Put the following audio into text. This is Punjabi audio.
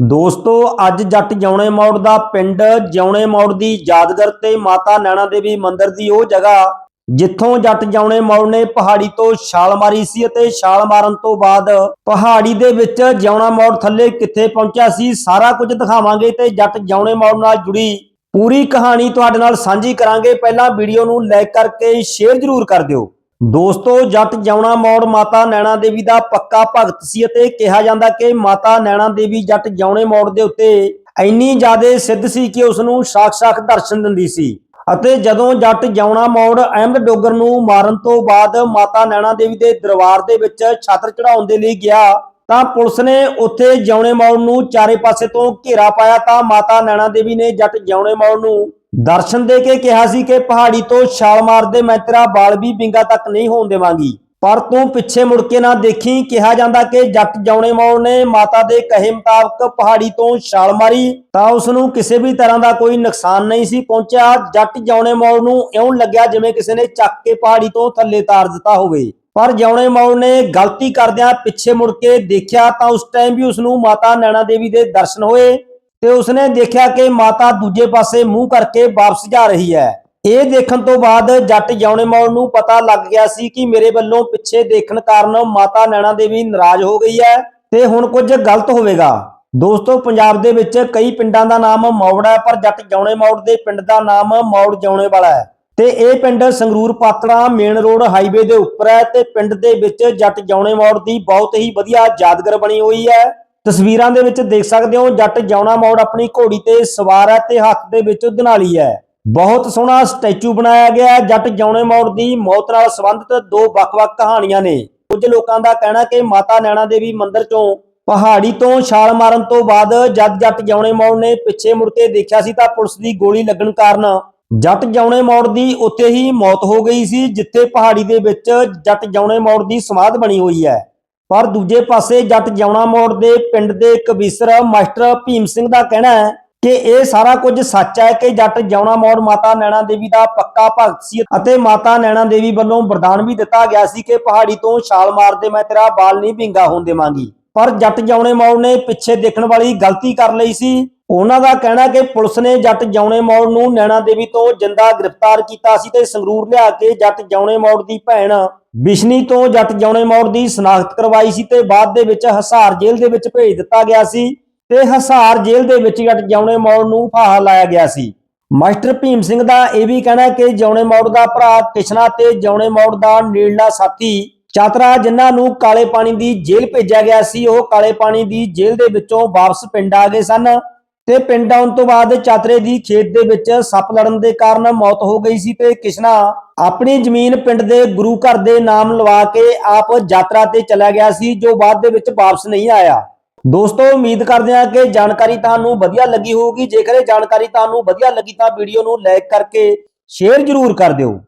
ਦੋਸਤੋ, ਅੱਜ ਜੱਟ ਜਿਉਣੇ ਮੋੜ ਦਾ ਪਿੰਡ ਜਿਉਣੇ ਮੋੜ ਦੀ ਯਾਦਗਾਰ ਤੇ ਮਾਤਾ ਨੈਣਾ ਦੇਵੀ ਮੰਦਿਰ ਦੀ ਉਹ ਜਗ੍ਹਾ, ਜਿੱਥੋਂ ਜੱਟ ਜਿਉਣੇ ਮੋੜ ਨੇ ਪਹਾੜੀ ਤੋਂ ਛਾਲ ਮਾਰੀ ਸੀ ਅਤੇ ਛਾਲ ਮਾਰਨ ਤੋਂ ਬਾਅਦ ਪਹਾੜੀ ਦੇ ਵਿੱਚ ਜਿਉਣਾ ਮੋੜ ਥੱਲੇ ਕਿੱਥੇ ਪਹੁੰਚਿਆ ਸੀ, ਸਾਰਾ ਕੁਝ ਦਿਖਾਵਾਂਗੇ ਤੇ ਜੱਟ ਜਿਉਣੇ ਮੋੜ ਨਾਲ ਜੁੜੀ ਪੂਰੀ ਕਹਾਣੀ ਤੁਹਾਡੇ ਨਾਲ ਸਾਂਝੀ ਕਰਾਂਗੇ। ਪਹਿਲਾਂ ਵੀਡੀਓ ਨੂੰ ਲਾਈਕ ਕਰਕੇ ਸ਼ੇਅਰ ਜ਼ਰੂਰ ਕਰ ਦਿਓ। ਦੋਸਤੋ, ਜੱਟ ਜਾਉਣਾ ਮੋੜ ਮਾਤਾ ਨੈਣਾ ਦੇਵੀ ਦਾ ਪੱਕਾ ਭਗਤ ਸੀ ਅਤੇ ਕਿਹਾ ਜਾਂਦਾ ਕਿ ਮਾਤਾ ਨੈਣਾ ਦੇਵੀ ਜੱਟ ਜਾਉਣੇ ਮੋੜ ਦੇ ਉੱਤੇ ਇੰਨੀ ਜ਼ਿਆਦਾ ਸਿੱਧ ਸੀ ਕਿ ਉਸ ਨੂੰ ਸਾਖ-ਸਾਖ ਦਰਸ਼ਨ ਦਿੰਦੀ ਸੀ। ਅਤੇ ਜਦੋਂ ਜੱਟ ਜਾਉਣਾ ਮੋੜ ਅਹਿਮਦ ਡੋਗਰ ਨੂੰ ਮਾਰਨ ਤੋਂ ਬਾਅਦ ਮਾਤਾ ਨੈਣਾ ਦੇਵੀ ਦੇ ਦਰਬਾਰ ਦੇ ਵਿੱਚ ਛਤਰ ਚੜਾਉਣ ਦੇ ਲਈ ਗਿਆ, ਤਾਂ ਪੁਲਿਸ ਨੇ ਉੱਥੇ ਜਿਉਣੇ ਮੋੜ ਨੂੰ ਚਾਰੇ ਪਾਸੇ ਤੋਂ ਘੇਰਾ ਪਾਇਆ ਤਾਂ ਮਾਤਾ ਨੈਣਾ ਦੇਵੀ ਨੇ ਜੱਟ ਜਿਉਣੇ ਮੋੜ ਨੂੰ ਦਰਸ਼ਨ ਦੇ ਕੇ ਕਿਹਾ ਸੀ ਕਿ ਪਹਾੜੀ ਤੋਂ ਛਾਲ ਮਾਰ ਮੈਂ ਤੇਰਾ ਬਾਲ ਵੀ ਬਿੰਗਾ ਤੱਕ ਨਹੀਂ ਹੋਣ ਦੇਵਾਂਗੀ। ਪਰ ਤੂੰ ਪਿੱਛੇ ਮੁੜ ਕੇ ਨਾ ਦੇਖੀ। ਕਿਹਾ ਜਾਂਦਾ ਕਿ ਜੱਟ ਜਾਉਣੇ ਮੋੜ ਨੇ ਮਾਤਾ ਦੇ ਕਹੇ ਮੁਤਾਬਕ ਪਹਾੜੀ ਤੋਂ ਛਾਲ ਮਾਰੀ। ਤਾਂ ਉਸ ਨੂੰ ਕਿਸੇ ਵੀ ਤਰ੍ਹਾਂ ਦਾ ਕੋਈ ਨੁਕਸਾਨ ਨਹੀਂ ਸੀ ਪਹੁੰਚਿਆ। ਜੱਟ ਜਾਉਣੇ ਮੋੜ ਨੂੰ ਇਉਂ ਲੱਗਿਆ ਜਿਵੇਂ ਕਿਸੇ ਨੇ ਚੱਕ ਕੇ ਪਹਾੜੀ ਤੋਂ ਥੱਲੇ ਤਾਰ ਦਿੱਤਾ ਹੋਵੇ। ਪਰ ਜਿਉਣੇ ਮੋੜ ਨੇ ਗਲਤੀ ਕਰਦਿਆਂ ਪਿੱਛੇ ਮੁੜ ਕੇ ਦੇਖਿਆ ਤਾਂ ਉਸ ਟਾਈਮ ਵੀ ਉਸ ਨੂੰ ਮਾਤਾ ਨੈਣਾ ਦੇਵੀ ਦੇ ਦਰਸ਼ਨ ਹੋਏ। ਤੇ ਉਸਨੇ ਦੇਖਿਆ ਕਿ ਮਾਤਾ ਦੂਜੇ ਪਾਸੇ ਮੂੰਹ ਕਰਕੇ ਵਾਪਸ ਜਾ ਰਹੀ ਹੈ। ਇਹ ਦੇਖਣ ਤੋਂ ਬਾਅਦ ਜੱਟ ਜਾਉਣੇ ਮੌਲ ਨੂੰ ਪਤਾ ਲੱਗ ਗਿਆ ਸੀ ਕਿ ਮੇਰੇ ਵੱਲੋਂ ਪਿੱਛੇ ਦੇਖਣ ਕਾਰਨ ਮਾਤਾ ਨੈਣਾ ਦੇਵੀ ਨਾਰਾਜ਼ ਹੋ ਗਈ ਹੈ ਤੇ ਹੁਣ ਕੁਝ ਗਲਤ ਹੋਵੇਗਾ। ਦੋਸਤੋ, ਪੰਜਾਬ ਦੇ ਵਿੱਚ ਕਈ ਪਿੰਡਾਂ ਦਾ ਨਾਮ ਮੌੜ ਪਰ ਜੱਟ ਜਾਉਣੇ ਮੌੜ ਦੇ ਪਿੰਡ ਦਾ ਨਾਮ ਮੌੜ ਜਾਉਣੇ ਵਾਲਾ ਹੈ। ਤੇ ਇਹ ਪਿੰਡ Sangrur Patran main road highway ਦੇ ਉੱਪਰ ਹੈ ਤੇ ਪਿੰਡ ਦੇ ਵਿੱਚ ਜੱਟ ਜਾਉਣੇ ਮੌੜ ਦੀ ਬਹੁਤ ਹੀ ਵਧੀਆ ਯਾਦਗਾਰ ਬਣੀ ਹੋਈ ਹੈ। ਤਸਵੀਰਾਂ ਦੇ ਵਿੱਚ ਦੇਖ ਸਕਦੇ ਹੋ, ਜੱਟ ਜਾਉਣਾ ਮੌੜ ਆਪਣੀ ਘੋੜੀ ਤੇ ਸਵਾਰ ਹੈ ਤੇ ਹੱਥ ਦੇ ਵਿੱਚ ਦਨਾਲੀ ਹੈ। ਬਹੁਤ ਸੋਹਣਾ ਸਟੈਚੂ ਬਣਾਇਆ ਗਿਆ ਹੈ। ਜੱਟ ਜਾਉਣੇ ਮੌੜ ਦੀ ਮੌਤ ਨਾਲ ਸੰਬੰਧਿਤ ਦੋ ਵੱਖ-ਵੱਖ ਕਹਾਣੀਆਂ ਨੇ। ਕੁਝ ਲੋਕਾਂ ਦਾ ਕਹਿਣਾ ਕਿ ਮਾਤਾ ਨੈਣਾ ਦੇਵੀ ਮੰਦਿਰ ਚੋਂ ਪਹਾੜੀ ਤੋਂ ਛਾਲ ਮਾਰਨ ਤੋਂ ਬਾਅਦ ਜਦ ਜੱਟ ਜਾਉਣੇ ਮੌੜ ਨੇ ਪਿੱਛੇ ਮੁੜ ਕੇ ਦੇਖਿਆ ਸੀ ਤਾਂ ਪੁਲਿਸ ਦੀ ਗੋਲੀ ਲੱਗਣ ਕਾਰਨ ਜੱਟ ਜਾਉਣੇ ਮੌੜ ਦੀ ਉੱਥੇ ਹੀ ਮੌਤ ਹੋ ਗਈ ਸੀ, ਜਿੱਥੇ ਪਹਾੜੀ ਦੇ ਵਿੱਚ ਜੱਟ ਜਾਉਣੇ ਮੌੜ ਦੀ ਸਮਾਧ ਬਣੀ ਹੋਈ ਹੈ। ਪਰ ਦੂਜੇ ਪਾਸੇ ਜੱਟ ਜਿਉਣਾ ਮੋੜ ਦੇ ਪਿੰਡ ਦੇ ਕਵੀਸਰ ਮਾਸਟਰ ਭੀਮ ਸਿੰਘ ਦਾ ਕਹਿਣਾ ਹੈ ਕਿ ਇਹ ਸਾਰਾ ਕੁਝ ਸੱਚ ਹੈ ਕਿ ਜੱਟ ਜਿਉਣਾ ਮੋੜ ਮਾਤਾ ਨੈਣਾ ਦੇਵੀ ਦਾ ਪੱਕਾ ਭਗਤ ਸੀ ਅਤੇ ਮਾਤਾ ਨੈਣਾ ਦੇਵੀ ਵੱਲੋਂ ਵਰਦਾਨ ਵੀ ਦਿੱਤਾ ਗਿਆ ਸੀ ਕਿ ਪਹਾੜੀ ਤੋਂ ਛਾਲ ਮਾਰਦੇ ਮੈਂ ਤੇਰਾ ਬਾਲ ਨਹੀਂ ਵਿੰਗਾ ਹੋਣ ਦੇਵਾਂਗੀ। ਪਰ ਜੱਟ ਜਾਉਣੇ ਮੋੜ ਨੇ ਪਿੱਛੇ ਦੇਖਣ ਵਾਲੀ ਗਲਤੀ ਕਰ ਲਈ ਸੀ। ਉਹਨਾਂ ਦਾ ਕਹਿਣਾ ਕਿ ਪੁਲਿਸ ਨੇ ਜੱਟ ਜਾਉਣੇ ਮੋੜ ਨੂੰ ਨੈਣਾ ਦੇਵੀ ਤੋਂ ਜਿੰਦਾ ਗ੍ਰਿਫਤਾਰ ਕੀਤਾ ਸੀ ਤੇ ਸੰਗਰੂਰ ਲਿਆ ਕੇ ਜੱਟ ਜਾਉਣੇ ਮੋੜ ਦੀ ਭੈਣ ਬਿਸ਼ਨੀ ਤੋਂ ਜੱਟ ਜਾਉਣੇ ਮੋੜ ਦੀ ਸਨਾਖਤ ਕਰਵਾਈ ਸੀ ਤੇ ਬਾਅਦ ਦੇ ਵਿੱਚ ਹਸਾਰ ਜੇਲ੍ਹ ਦੇ ਵਿੱਚ ਭੇਜ ਦਿੱਤਾ ਗਿਆ ਸੀ ਤੇ ਹਸਾਰ ਜੇਲ੍ਹ ਦੇ ਵਿੱਚ ਜੱਟ ਜਾਉਣੇ ਮੋੜ ਨੂੰ ਫਾਹਾ ਲਾਇਆ ਗਿਆ ਸੀ। ਮਾਸਟਰ ਭੀਮ ਸਿੰਘ ਦਾ ਇਹ ਵੀ ਕਹਿਣਾ ਕਿ ਜਾਉਣੇ ਮੋੜ ਦਾ ਭਰਾ ਕਿਸ਼ਨਾ ਤੇ ਜਾਉਣੇ ਮੋੜ ਦਾ ਨੇੜਲਾ ਸਾਥੀ ਚਾਤਰਾ ਜਿਨ੍ਹਾਂ ਨੂੰ ਕਾਲੇ ਪਾਣੀ ਦੀ ਜੇਲ੍ਹ ਭੇਜਿਆ ਗਿਆ ਸੀ, ਉਹ ਕਾਲੇ ਪਾਣੀ ਦੀ ਜੇਲ੍ਹ ਦੇ ਵਿੱਚੋਂ ਵਾਪਸ ਪਿੰਡ ਆ ਗਏ ਸਨ ਤੇ ਪਿੰਡ ਆਉਣ ਤੋਂ ਬਾਅਦ ਚਾਤਰੇ ਦੀ ਖੇਤ ਦੇ ਵਿੱਚ ਸੱਪ ਲੜਨ ਦੇ ਕਾਰਨ ਮੌਤ ਹੋ ਗਈ ਸੀ ਤੇ ਕਿਸ਼ਨਾ ਆਪਣੀ ਜ਼ਮੀਨ ਪਿੰਡ ਦੇ ਗੁਰੂ ਘਰ ਦੇ ਨਾਮ ਲਵਾ ਕੇ ਆਪ ਯਾਤਰਾ ਤੇ ਚਲਾ ਗਿਆ ਸੀ, ਜੋ ਬਾਅਦ ਦੇ ਵਿੱਚ ਵਾਪਸ ਨਹੀਂ ਆਇਆ। ਦੋਸਤੋ, ਉਮੀਦ ਕਰਦੇ ਹਾਂ ਕਿ ਜਾਣਕਾਰੀ ਤੁਹਾਨੂੰ ਵਧੀਆ ਲੱਗੀ ਹੋਊਗੀ। ਜੇਕਰ ਇਹ ਜਾਣਕਾਰੀ ਤੁਹਾਨੂੰ ਵਧੀਆ ਲੱਗੀ ਤਾਂ ਵੀਡੀਓ ਨੂੰ ਲਾਈਕ ਕਰਕੇ ਸ਼ੇਅਰ ਜ਼ਰੂਰ ਕਰ ਦਿਓ।